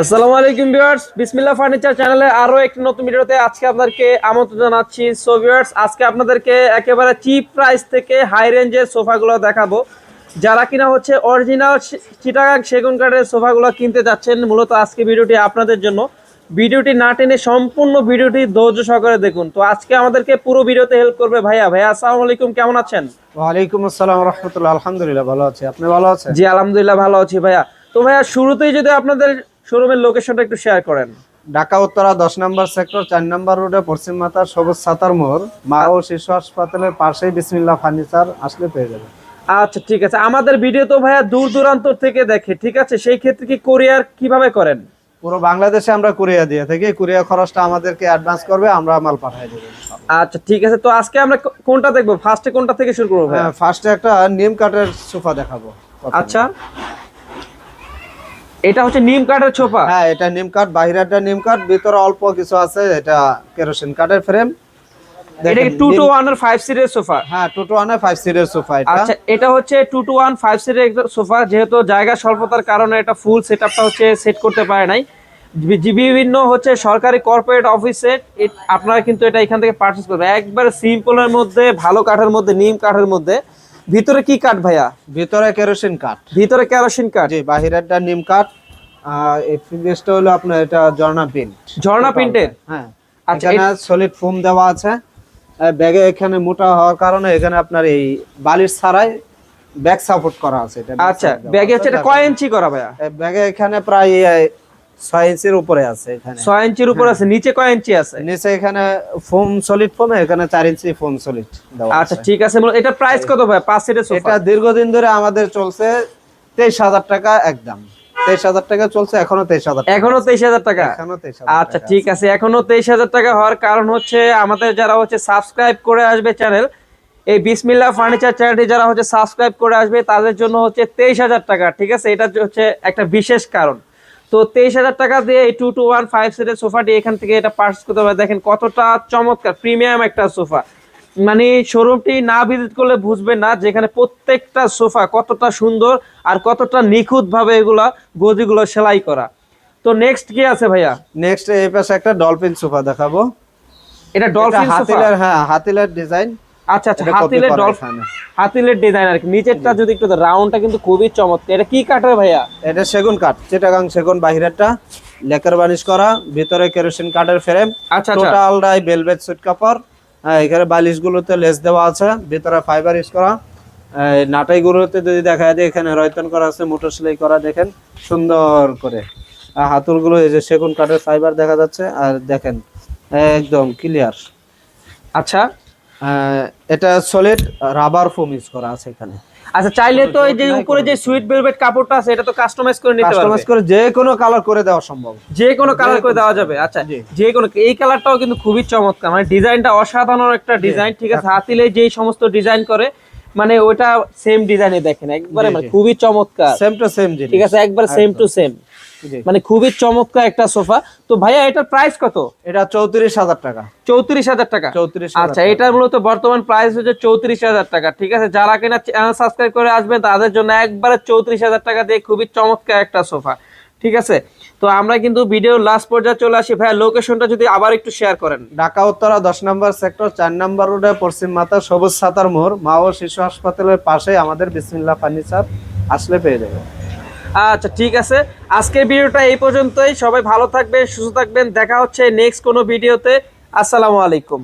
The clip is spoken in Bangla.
আসসালামু আলাইকুম ভিউয়ার্স বিসমিল্লাহ ফার্নিচার চ্যানেলে আরও একটি নতুন ভিডিওতে আজকে আপনাদেরকে আমন্ত্রণ জানাচ্ছি। সো ভিউয়ার্স আজকে আপনাদেরকে একেবারে চিপ প্রাইস থেকে হাই রেঞ্জের সোফাগুলো দেখাবো। যারা কিনা হচ্ছে অরিজিনাল চিটাগাং সেগুন কাঠের সোফাগুলো কিনতে যাচ্ছেন মূলত আজকে ভিডিওটি আপনাদের জন্য। ভিডিওটি না টেনে সম্পূর্ণ ভিডিওটি ধৈর্য সহকারে দেখুন। তো আজকে আমাদেরকে পুরো ভিডিওতে হেল্প করবে ভাইয়া। ভাইয়া আসসালামু আলাইকুম কেমন আছেন? ওয়ালাইকুম আসসালাম রহমতুল্লাহ আলহামদুলিল্লাহ ভালো আছি। আপনি ভালো আছেন? জি আলহামদুলিল্লাহ ভালো আছি ভাইয়া। তো ভাইয়া শুরুতেই যদি আপনাদের শোরুমের লোকেশনটা একটু শেয়ার করেন। ঢাকা উত্তরা দশ নম্বর সেক্টর চার নম্বর রোডে পশ্চিম মাতার সবুজ সাতার মোড় মা ও শিশু হাসপাতালের পাশেই বিসমিল্লা ফার্নিচার আসলে পেয়ে যাবে আচ্ছা ঠিক আছে। আমাদের ভিডিও তো ভাইয়া দূর দূরান্ত থেকে দেখে ঠিক আছে? সেই ক্ষেত্রে কি কোরিয়ার কীভাবে করেন? পুরো বাংলাদেশে আমরা কুরিয়া দিয়ে থাকি। কুরিয়া খরচটা আমাদেরকে অ্যাডভান্স করবে আমরা মাল পাঠিয়ে দেবো। আচ্ছা ঠিক আছে। তো আজকে আমরা কোনটা দেখব? ফার্স্টে কোনটা থেকে শুরু করব ভাইয়া? ফার্স্টে একটা নিম কাঠের সোফা দেখাবো। আচ্ছা। এটা হচ্ছে নিম কাঠের ছোপা? হ্যাঁ এটা নিম কাঠ বাহিরেরটা নিম কাঠ ভিতরে অল্প কিছু আছে এটা কেরোসিন কাঠের ফ্রেম এটা কি টু টু ওয়ানের ফাইভ সিটের সোফা হ্যাঁ টু সিটের সোফা এটা। আচ্ছা এটা হচ্ছে টু সিটের সোফা যেহেতু জায়গা স্বল্পতার কারণে এটা ফুল হচ্ছে সেট করতে পারে নাই। বিভিন্ন হচ্ছে সরকারি কর্পোরেট অফিসে আপনারা কিন্তু এটা এখান থেকে পারচেস করবেন। একবার সিম্পলের মধ্যে ভালো কাঠের মধ্যে নিম কাঠের মধ্যে ভিতরে কি কাঠ ভাইয়া? ভিতরে কেরোসিন কাঠ। ভিতরে কেরোসিন কাঠ। জি বাহিরেরটা নিম কাঠ আর এই ফিনিশটা হলো আপনার এটা ঝর্ণা প্রিন্ট। ঝর্ণা প্রিন্টের হ্যাঁ। আচ্ছা, এখানে সলিড ফোম দেওয়া আছে। ব্যাগে এখানে মোটা হওয়ার কারণে এখানে আপনার এই বালির ছাড়াই ব্যাগ সাপোর্ট করা আছে। এটা আচ্ছা ব্যাগে হচ্ছে এটা কয় ইঞ্চি করা ভাইয়া? ব্যাগে এখানে প্রায় ছয় ইঞ্চির উপরে আছে এখানে। ছয় ইঞ্চির উপর আছে নিচে কয় ইঞ্চি আছে? নিচে এখানে ফোম সলিড ফোম এখানে চার ইঞ্চি ফোম সলিড আচ্ছা ঠিক আছে এটা প্রাইস কত ভাই? পাঁচ সিটের এটা দীর্ঘদিন ধরে আমাদের চলছে তেইশ হাজার টাকা একদম। তেইশ হাজার টাকা চলছে এখনও তেইশ হাজার এখনও তেইশ হাজার টাকা? এখনও তেইশ আচ্ছা ঠিক আছে। এখনও তেইশ হাজার টাকা হওয়ার কারণ হচ্ছে আমাদের যারা হচ্ছে সাবস্ক্রাইব করে আসবে চ্যানেল এই বিসমিল্লা ফার্নিচার চ্যানেলটি যারা হচ্ছে সাবস্ক্রাইব করে আসবে তাদের জন্য হচ্ছে তেইশ হাজার টাকা ঠিক আছে? এটা হচ্ছে একটা বিশেষ কারণ। তো তেইশ হাজার টাকা দিয়ে এই টু টু ওয়ান ফাইভ সিটের সোফাটি এখান থেকে এটা পার্চেস করতে হবে। দেখেন কতটা চমৎকার প্রিমিয়াম একটা সোফা। মানে শোরুমটি না ভিজিট করলে বুঝবেন না যেখানে প্রত্যেকটা সোফা কতটা সুন্দর আর কতটা নিখুঁত ভাবে এগুলা গদিগুলো সেলাই করা। তো নেক্সট কি আছে ভাইয়া? নেক্সট এই পাশে একটা ডলফিন সোফা দেখাবো। এটা এটা ডলফিন সোফা? হাতিলের হ্যাঁ হাতিলের ডিজাইন আচ্ছা আচ্ছা হাতিলের ডলফিন হাতিলের ডিজাইন আর কি। নিচেরটা যদি একটু রাউন্ডটা কিন্তু খুবই চমৎকার। এটা কি কাঠের ভাইয়া? এটা সেগুন কাঠ চিটাগাং সেগুন বাহিরেরটা। লেকার বানিশ করা ভিতরে কেরোসিন কাঠের ফ্রেম আচ্ছা আচ্ছা। টোটালটাই বেলভেট সুট কাপড়। হ্যাঁ এখানে বালিশগুলোতে লেস দেওয়া আছে ভিতরে ফাইবার ইউজ করা। এই নাটাইগুলোতে যদি দেখা যায় এখানে রয়তন করা আছে মোটর সেলাই করা দেখেন সুন্দর করে। আর হাতুরগুলো এই যে সেগুন কাঠের ফাইবার দেখা যাচ্ছে আর দেখেন একদম ক্লিয়ার আচ্ছা এটা সলিড রাবার ফোম ইউজ করা আছে এখানে। আচ্ছা চাইলে তো এই যে উপরে যে সুইট ভেলভেট কাপড়টা আছে এটা তো কাস্টমাইজ করে নিতে পারবে। কাস্টমাইজ করে যে কোনো কালার করে দেওয়া সম্ভব। যে কোনো কালার করে দেওয়া যাবে আচ্ছা। যে কোনো এই কালারটাও কিন্তু খুবই চমৎকার। মানে ডিজাইনটা অসাধারণ একটা ডিজাইন ঠিক আছে? হাতিলে যেই সমস্ত ডিজাইন করে মানে ওটা সেম ডিজাইনে দেখেন একবারে মানে খুবই চমৎকার। সেম টু সেম ঠিক আছে একবার সেম টু সেম মানে খুবই চমৎকার একটা সোফা। তো ভাইয়া এটার প্রাইস কত? এটা চৌত্রিশ হাজার টাকা। চৌত্রিশ হাজার টাকা। চৌত্রিশ আচ্ছা এটার মূলত বর্তমান প্রাইস হচ্ছে চৌত্রিশ হাজার টাকা। ঠিক আছে যারা কিনা সাবস্ক্রাইব করে আসবেন তাদের জন্য একবারে চৌত্রিশ হাজার টাকা দিয়ে খুবই চমৎকার একটা সোফা। ঠিক আছে? তো আমরা কিন্তু ভিডিও লাস্ট পর্যায়ে চলে আসি। ভাইয়া লোকেশনটা যদি আবার একটু শেয়ার করেন। ঢাকা উত্তরা দশ নম্বর সেক্টর চার নম্বর রোডে পশ্চিম মাথা সবুজ সাতার মোড়। মা ও শিশু হাসপাতালের পাশে আমাদের বিসমিল্লা ফার্নিচার আসলে পেয়ে যাবে। আচ্ছা ঠিক আছে। আজকের ভিডিওটা এই পর্যন্তই। সবাই ভালো থাকবেন সুস্থ থাকবেন। দেখা হচ্ছে নেক্সট কোনো ভিডিওতে। আসসালামু আলাইকুম।